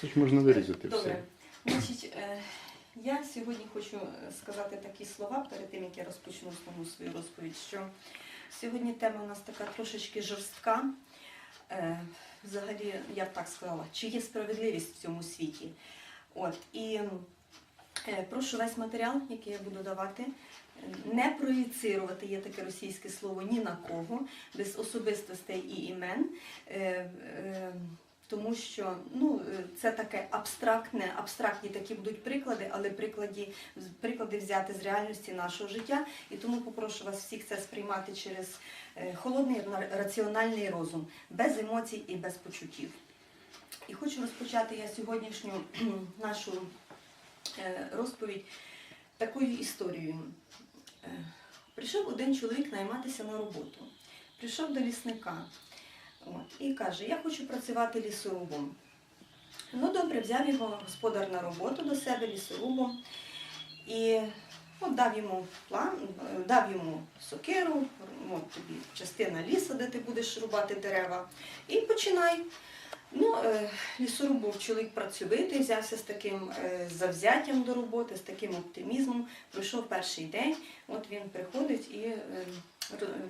Це ж можна вирізати Добре. все. Значить, е, я сьогодні хочу е, сказати такі слова перед тим, як я розпочну основну свою розповідь, що сьогодні тема у нас така трошечки жорстка. Е, Взагалі, я б так сказала, чи є справедливість в цьому світі. От, і прошу весь матеріал, який я буду давати, не проєцирувати, є таке російське слово, ні на кого, без особистостей і імен. Тому що ну, е, це таке абстрактне, абстрактні такі будуть приклади, але приклади, приклади взяти з реальності нашого життя. І тому попрошу вас всіх це сприймати через е, холодний раціональний розум, без емоцій і без почуттів. І хочу розпочати я сьогоднішню нашу е, розповідь такою історією. Прийшов один чоловік найматися на роботу. Прийшов до лісника. От, і каже, я хочу працювати лісорубом. Ну добре, взяв його господар на роботу до себе лісорубом і от, дав йому план, дав йому сокиру, от тобі частина лісу, де ти будеш рубати дерева, і починай. Ну, е, лісоруб був чоловік працьовитий, взявся з таким е, завзяттям до роботи, з таким оптимізмом. Пройшов перший день, от він приходить і е,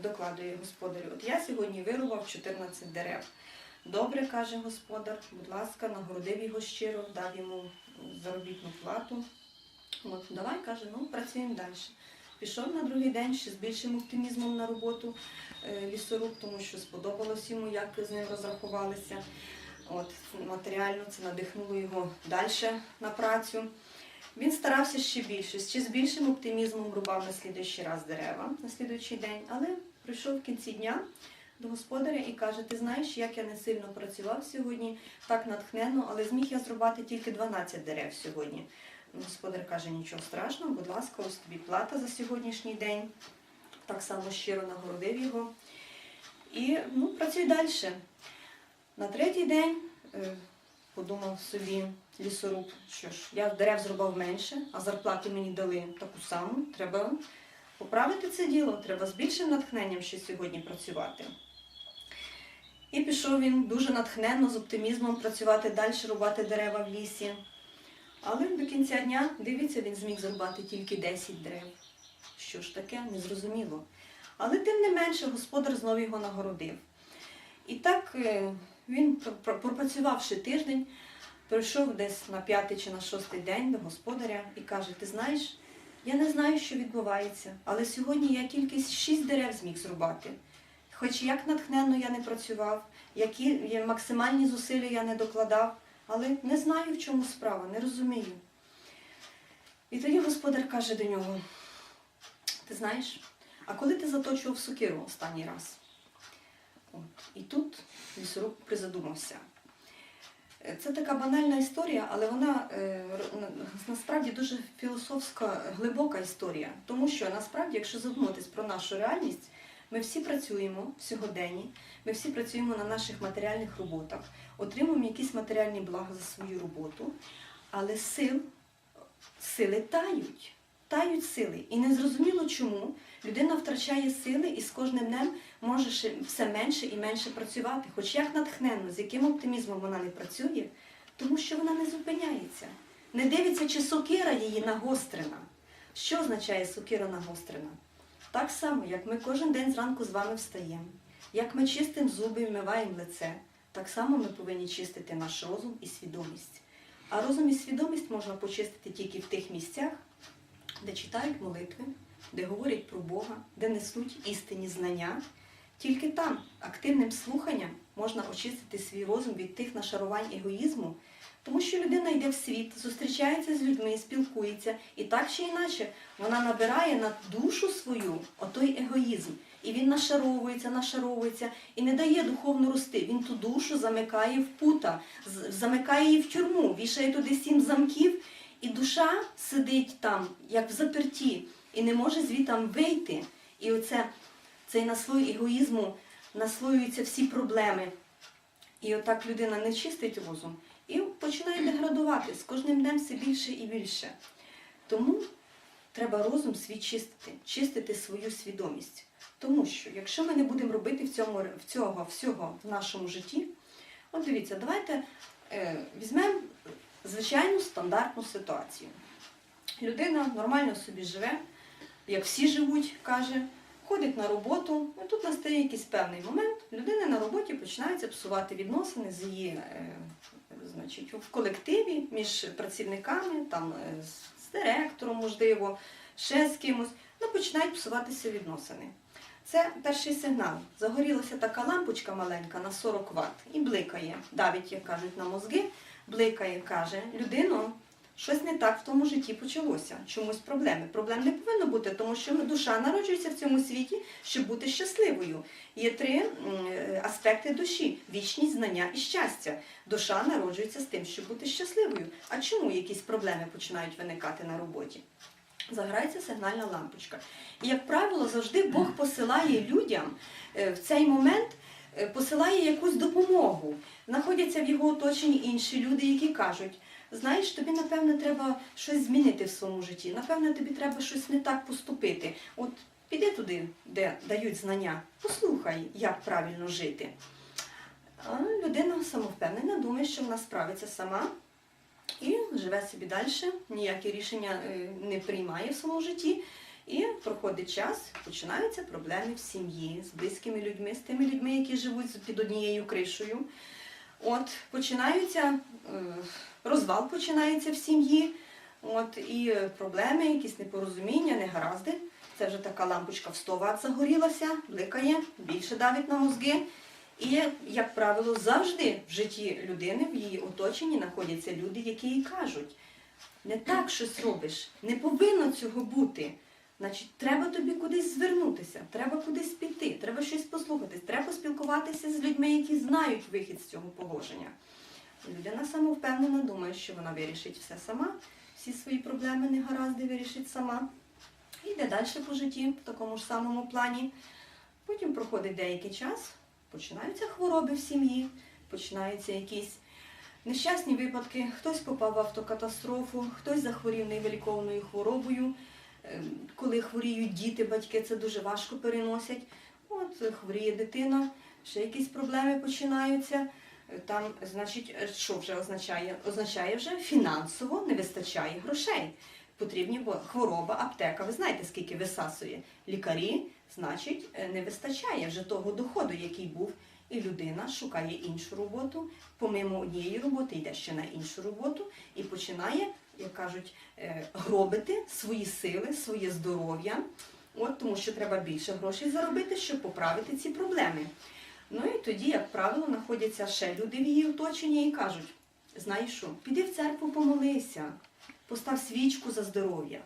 докладує господарю. От я сьогодні вирубав 14 дерев. Добре, каже господар, будь ласка, нагородив його щиро, дав йому заробітну плату. От, давай, каже, ну працюємо далі. Пішов на другий день ще з більшим оптимізмом на роботу е, лісоруб, тому що сподобалось йому, як з ним розрахувалися. От, матеріально це надихнуло його далі на працю. Він старався ще більше, ще з більшим оптимізмом рубав на слідуючий раз дерева на слідуючий день, але прийшов в кінці дня до господаря і каже: Ти знаєш, як я не сильно працював сьогодні, так натхненно, але зміг я зрубати тільки 12 дерев сьогодні. Господар каже, нічого страшного, будь ласка, ось тобі плата за сьогоднішній день. Так само щиро нагородив його. І ну, працюй далі. На третій день е, подумав собі лісоруб, що ж, я дерев зрубав менше, а зарплату мені дали таку саму. Треба поправити це діло, треба з більшим натхненням ще сьогодні працювати. І пішов він дуже натхненно, з оптимізмом працювати далі, рубати дерева в лісі. Але до кінця дня, дивіться, він зміг зрубати тільки 10 дерев. Що ж таке, незрозуміло. Але тим не менше господар знову його нагородив. І так е, він, пр- пр- пропрацювавши тиждень, прийшов десь на п'ятий чи на шостий день до господаря і каже: Ти знаєш, я не знаю, що відбувається, але сьогодні я тільки шість дерев зміг зрубати. Хоч як натхненно я не працював, які максимальні зусилля я не докладав, але не знаю, в чому справа, не розумію. І тоді господар каже до нього: Ти знаєш, а коли ти заточував сокиру останній раз? От. І тут лісоруб призадумався. Е, Це така банальна історія, але вона е, насправді дуже філософська, глибока історія. Тому що насправді, якщо задуматись про нашу реальність, ми всі працюємо в сьогоденні, ми всі працюємо на наших матеріальних роботах, отримуємо якісь матеріальні блага за свою роботу, але сил, сили тають, тають сили. І незрозуміло чому людина втрачає сили і з кожним днем може все менше і менше працювати. Хоч як натхненно, з яким оптимізмом вона не працює, тому що вона не зупиняється. Не дивиться, чи сокира її нагострена. Що означає сокира нагострена? Так само, як ми кожен день зранку з вами встаємо, як ми чистимо зуби і вмиваємо лице, так само ми повинні чистити наш розум і свідомість. А розум і свідомість можна почистити тільки в тих місцях, де читають молитви, де говорять про Бога, де несуть істинні знання. Тільки там, активним слуханням, можна очистити свій розум від тих нашарувань егоїзму, тому що людина йде в світ, зустрічається з людьми, спілкується, і так чи іначе вона набирає на душу свою отой егоїзм. І він нашаровується, нашаровується і не дає духовно рости. Він ту душу замикає в пута, замикає її в тюрму, вішає туди сім замків, і душа сидить там, як в заперті, і не може звітам вийти. І оце, цей наслой егоїзму наслоюються всі проблеми. І отак людина не чистить розум і починає деградувати з кожним днем все більше і більше. Тому треба розум свій чистити, чистити свою свідомість. Тому що якщо ми не будемо робити в цьому, в цього всього в нашому житті, от дивіться, давайте Е, Візьмемо звичайну стандартну ситуацію. Людина нормально собі живе, як всі живуть, каже, ходить на роботу, і тут настає якийсь певний момент, людина на роботі починаються псувати відносини з її е, значить, в колективі між працівниками, там, е, з директором, можливо, ще з кимось, ну, починають псуватися відносини. Це перший сигнал. Загорілася така лампочка маленька на 40 Вт і бликає. Давить, як кажуть, на мозги, бликає, каже, людино, щось не так в тому житті почалося. Чомусь проблеми. Проблем не повинно бути, тому що душа народжується в цьому світі, щоб бути щасливою. Є три е, аспекти душі: вічність, знання і щастя. Душа народжується з тим, щоб бути щасливою. А чому якісь проблеми починають виникати на роботі? Заграється сигнальна лампочка. І, як правило, завжди Бог посилає людям е, в цей момент е, посилає якусь допомогу. Знаходяться в його оточенні інші люди, які кажуть: знаєш, тобі, напевно, треба щось змінити в своєму житті, напевно, тобі треба щось не так поступити. От піди туди, де дають знання, послухай, як правильно жити. А людина самовпевнена, думає, що вона справиться сама і живе собі далі, ніякі рішення е, не приймає в своєму житті. І проходить час, починаються проблеми в сім'ї з близькими людьми, з тими людьми, які живуть під однією кришею. От починаються е, розвал починається в сім'ї. От і проблеми, якісь непорозуміння, негаразди. Це вже така лампочка в 100 Вт загорілася, бликає, більше давить на мозги. І, як правило, завжди в житті людини, в її оточенні знаходяться люди, які їй кажуть, не так щось робиш, не повинно цього бути. Значить, треба тобі кудись звернутися, треба кудись піти, треба щось послухати, треба спілкуватися з людьми, які знають вихід з цього положення. Людина самовпевнена, думає, що вона вирішить все сама, всі свої проблеми негаразди вирішить сама. І йде далі по житті в такому ж самому плані. Потім проходить деякий час, починаються хвороби в сім'ї, починаються якісь нещасні випадки, хтось попав в автокатастрофу, хтось захворів невиліковною хворобою. Е, Коли хворіють діти, батьки це дуже важко переносять. От хворіє дитина, ще якісь проблеми починаються. Там, значить, що вже означає? Означає вже фінансово не вистачає грошей. Потрібні, хвороба, аптека, ви знаєте, скільки висасує. Лікарі, значить, е, не вистачає вже того доходу, який був. І людина шукає іншу роботу, помимо однієї роботи йде ще на іншу роботу і починає, як кажуть, е, гробити свої сили, своє здоров'я, от тому що треба більше грошей заробити, щоб поправити ці проблеми. Ну і тоді, як правило, знаходяться ще люди в її оточенні і кажуть: знаєш що, піди в церкву помолися, постав свічку за здоров'я.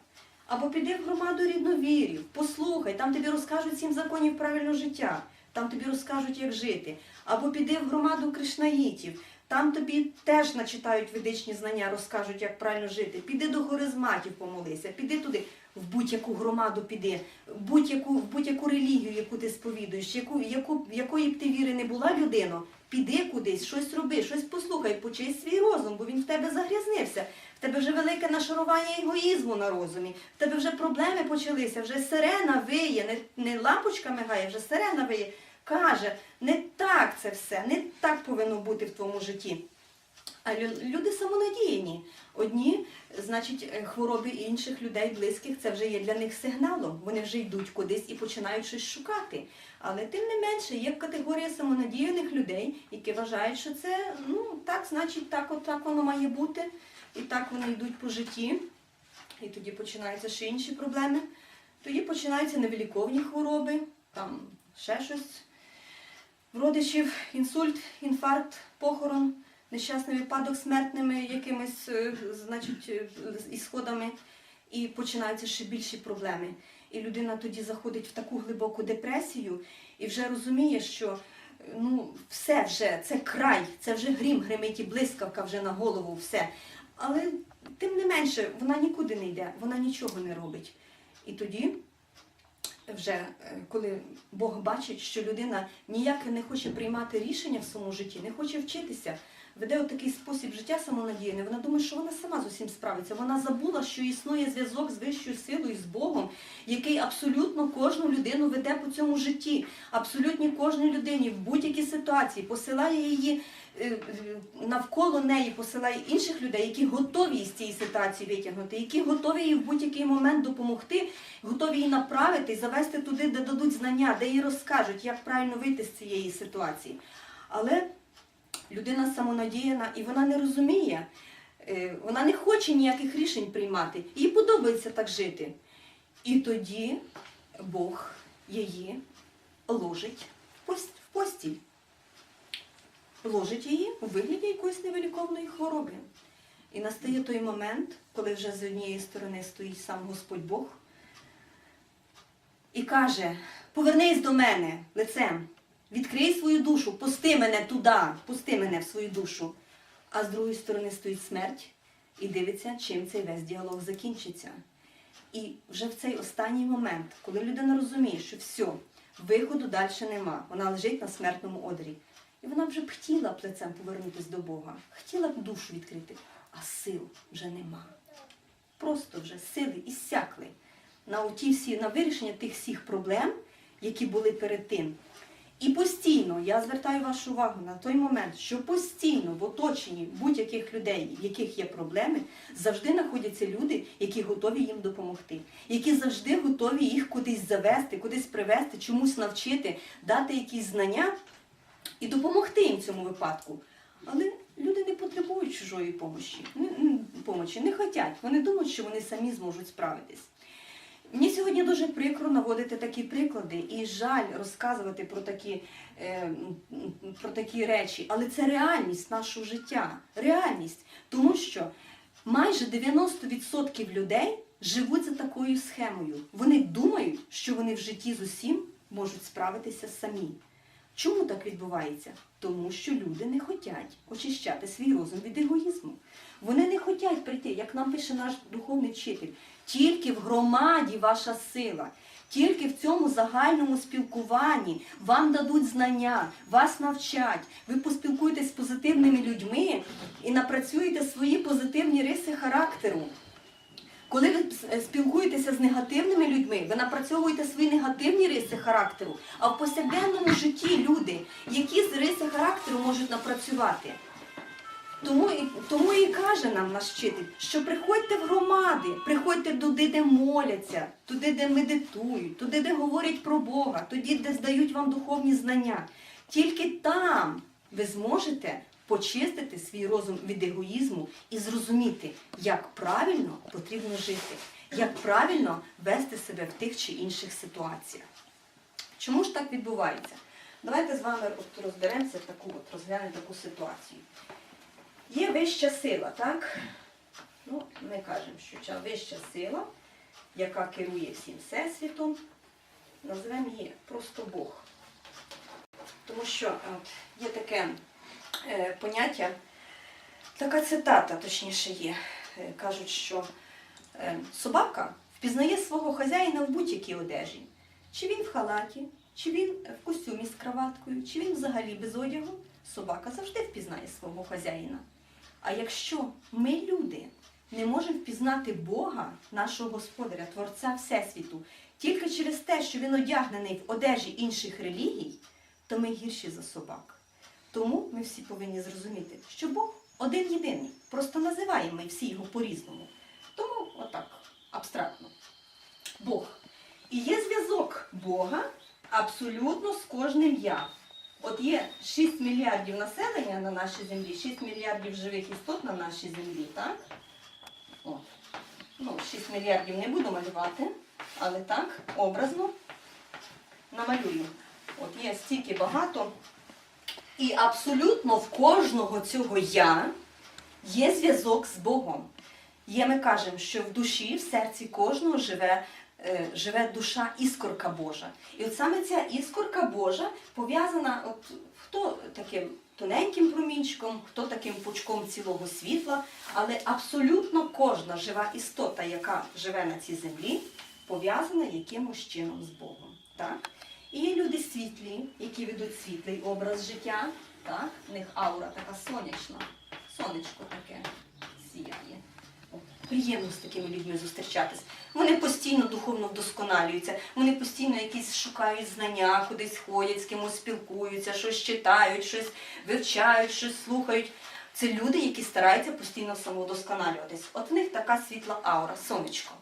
Або піди в громаду рідновірів, послухай, там тобі розкажуть сім законів правильного життя, там тобі розкажуть, як жити. Або піди в громаду кришнаїтів, там тобі теж начитають ведичні знання, розкажуть, як правильно жити. Піди до хоризматів помолися, піди туди, в будь-яку громаду піди, будь-яку, в будь-яку релігію, яку ти сповідуєш, яку, яку, якої б ти віри не була людино, піди кудись, щось роби, щось послухай, почий свій розум, бо він в тебе загрязнився. В тебе вже велике нашарування егоїзму на розумі, в тебе вже проблеми почалися, вже сирена виє, не, не лампочка мигає, вже сирена виє. Каже, не так це все, не так повинно бути в твоєму житті. А люди самонадіяні. Одні, значить, е, хвороби інших людей, близьких, це вже є для них сигналом. Вони вже йдуть кудись і починають щось шукати. Але тим не менше є категорія самонадіяних людей, які вважають, що це ну так, значить, так, от так воно має бути, і так вони йдуть по житті. І тоді починаються ще інші проблеми. Тоді починаються невиліковні хвороби, там ще щось. В родичів інсульт, інфаркт, похорон, нещасний випадок смертними якимись е, значить, е, ісходами, і починаються ще більші проблеми. І людина тоді заходить в таку глибоку депресію і вже розуміє, що е, ну, все вже, це край, це вже грім гримить і блискавка вже на голову, все. Але тим не менше, вона нікуди не йде, вона нічого не робить. І тоді вже коли Бог бачить, що людина ніяк не хоче приймати рішення в своєму житті, не хоче вчитися, веде отакий спосіб життя самонадійний, вона думає, що вона сама з усім справиться. Вона забула, що існує зв'язок з вищою силою, з Богом, який абсолютно кожну людину веде по цьому житті. Абсолютно кожній людині в будь-якій ситуації посилає її е, е, навколо неї посилає інших людей, які готові з цієї ситуації витягнути, які готові їй в будь-який момент допомогти, готові її направити, завести туди, де дадуть знання, де їй розкажуть, як правильно вийти з цієї ситуації. Але людина самонадіяна і вона не розуміє, е, вона не хоче ніяких рішень приймати. Їй подобається так жити. І тоді Бог її ложить в постіль. Ложить її у вигляді якоїсь невиліковної хвороби. І настає той момент, коли вже з однієї сторони стоїть сам Господь Бог і каже: повернись до мене лицем, відкрий свою душу, пусти мене туди, пусти мене в свою душу. А з другої сторони стоїть смерть і дивиться, чим цей весь діалог закінчиться. І вже в цей останній момент, коли людина розуміє, що все, виходу далі нема, вона лежить на смертному одрі. І вона вже б хотіла б лицем повернутися до Бога, хотіла б душу відкрити, а сил вже нема. Просто вже сили іссякли на всі, на вирішення тих всіх проблем, які були перед тим. І постійно я звертаю вашу увагу на той момент, що постійно в оточенні будь-яких людей, в яких є проблеми, завжди знаходяться люди, які готові їм допомогти, які завжди готові їх кудись завести, кудись привести, чомусь навчити, дати якісь знання і допомогти їм в цьому випадку. Але люди не потребують чужої помощі, не, не, помочі, не хочуть. Вони думають, що вони самі зможуть справитись. Мені сьогодні дуже прикро наводити такі приклади і жаль розказувати про такі, е, про такі речі, але це реальність нашого життя. Реальність. Тому що майже 90% людей живуть за такою схемою. Вони думають, що вони в житті з усім можуть справитися самі. Чому так відбувається? Тому що люди не хочуть очищати свій розум від егоїзму. Вони не хочуть прийти, як нам пише наш духовний вчитель. Тільки в громаді ваша сила, тільки в цьому загальному спілкуванні вам дадуть знання, вас навчать. Ви поспілкуєтесь з позитивними людьми і напрацюєте свої позитивні риси характеру. Коли ви е, спілкуєтеся з негативними людьми, ви напрацьовуєте свої негативні риси характеру, а в повсякденному житті люди, які з риси характеру можуть напрацювати. Тому тому і каже нам наш вчитель, що приходьте в громади, приходьте туди, де моляться, туди, де медитують, туди, де говорять про Бога, туди, де здають вам духовні знання. Тільки там ви зможете почистити свій розум від егоїзму і зрозуміти, як правильно потрібно жити, як правильно вести себе в тих чи інших ситуаціях. Чому ж так відбувається? Давайте з вами от розберемося таку, от розглянемо таку ситуацію. Є вища сила, так? Ну, ми кажемо, що вища сила, яка керує всім всесвітом, називаємо її просто Бог. Тому що от, є таке е, поняття, така цитата, точніше є. Е, кажуть, що е, собака впізнає свого хазяїна в будь-якій одежі. Чи він в халаті, чи він в костюмі з краваткою, чи він взагалі без одягу, собака завжди впізнає свого хазяїна. А якщо ми, люди, не можемо впізнати Бога, нашого Господаря, Творця Всесвіту, тільки через те, що він одягнений в одежі інших релігій, то ми гірші за собак. Тому ми всі повинні зрозуміти, що Бог один єдиний. Просто називаємо ми всі його по-різному. Тому отак, абстрактно. Бог. І є зв'язок Бога абсолютно з кожним я. От є 6 мільярдів населення на нашій землі, 6 мільярдів живих істот на нашій землі, так? От. Ну, 6 мільярдів не буду малювати, але так, образно намалюю. От є стільки багато. І абсолютно в кожного цього я є зв'язок з Богом. Є, ми кажемо, що в душі, в серці кожного живе, е, живе душа іскорка Божа. І от саме ця іскорка Божа пов'язана, от хто таким тоненьким промінчиком, хто таким пучком цілого світла, але абсолютно кожна жива істота, яка живе на цій землі, пов'язана якимось чином з Богом. Так? І люди світлі, які ведуть світлий образ життя. Так? В них аура така сонячна, сонечко таке сіяє. Приємно з такими людьми зустрічатись. Вони постійно духовно вдосконалюються, вони постійно якісь шукають знання, кудись ходять, з кимось спілкуються, щось читають, щось вивчають, щось слухають. Це люди, які стараються постійно самовдосконалюватись. От в них така світла аура, сонечко.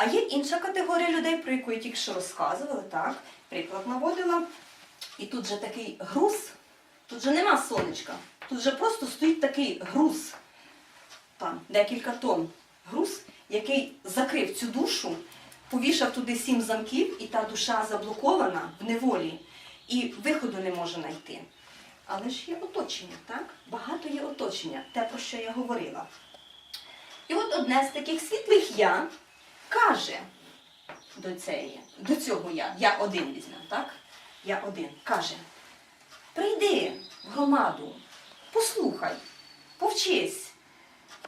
А є інша категорія людей, про яку я тільки що розказувала, так, приклад наводила. І тут же такий груз, тут же нема сонечка, тут же просто стоїть такий груз, там декілька тонн груз, який закрив цю душу, повішав туди сім замків, і та душа заблокована в неволі, і виходу не може знайти. Але ж є оточення, так? Багато є оточення, те, про що я говорила. І от одне з таких світлих я каже до, цієї, до цього я, я один візьмемо, так? Я один, каже, прийди в громаду, послухай, повчись,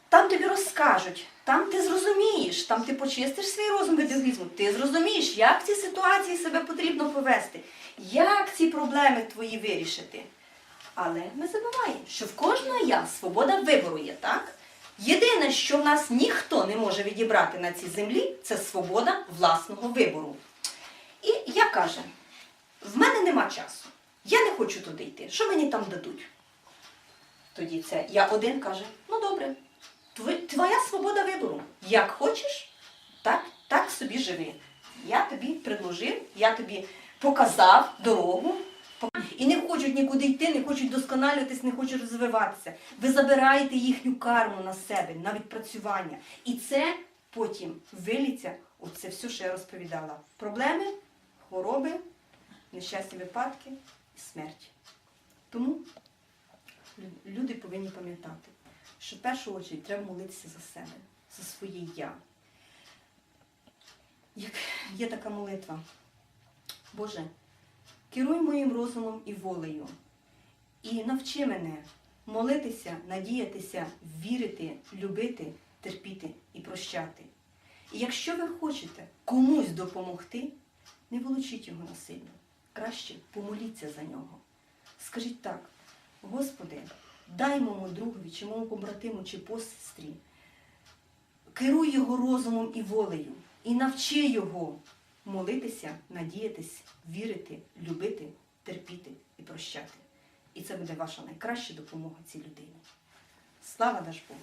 там тобі розкажуть, там ти зрозумієш, там ти почистиш свій розум від егоїзму, ти зрозумієш, як в цій ситуації себе потрібно повести, як ці проблеми твої вирішити. Але ми забуваємо, що в кожного я свобода вибору є, так? Єдине, що в нас ніхто не може відібрати на цій землі, це свобода власного вибору. І я каже, в мене нема часу. Я не хочу туди йти. Що мені там дадуть? Тоді це я один каже, ну добре, твоя свобода вибору. Як хочеш, так, так собі живи. Я тобі предложив, я тобі показав дорогу. І не хочуть нікуди йти, не хочуть досконалюватись, не хочуть розвиватися. Ви забираєте їхню карму на себе, на відпрацювання. І це потім виліться, оце все, що я розповідала. Проблеми, хвороби, нещасні випадки і смерть. Тому люди повинні пам'ятати, що в першу чергу треба молитися за себе, за своє я. Як є така молитва. Боже, керуй моїм розумом і волею. І навчи мене молитися, надіятися, вірити, любити, терпіти і прощати. І якщо ви хочете комусь допомогти, не волочіть його насильно. Краще помоліться за нього. Скажіть так, Господи, дай моєму другові, чи моєму побратиму, чи посестрі, керуй його розумом і волею, і навчи його молитися, надіятись, вірити, любити, терпіти і прощати. І це буде ваша найкраща допомога цій людині. Слава Дажбогу!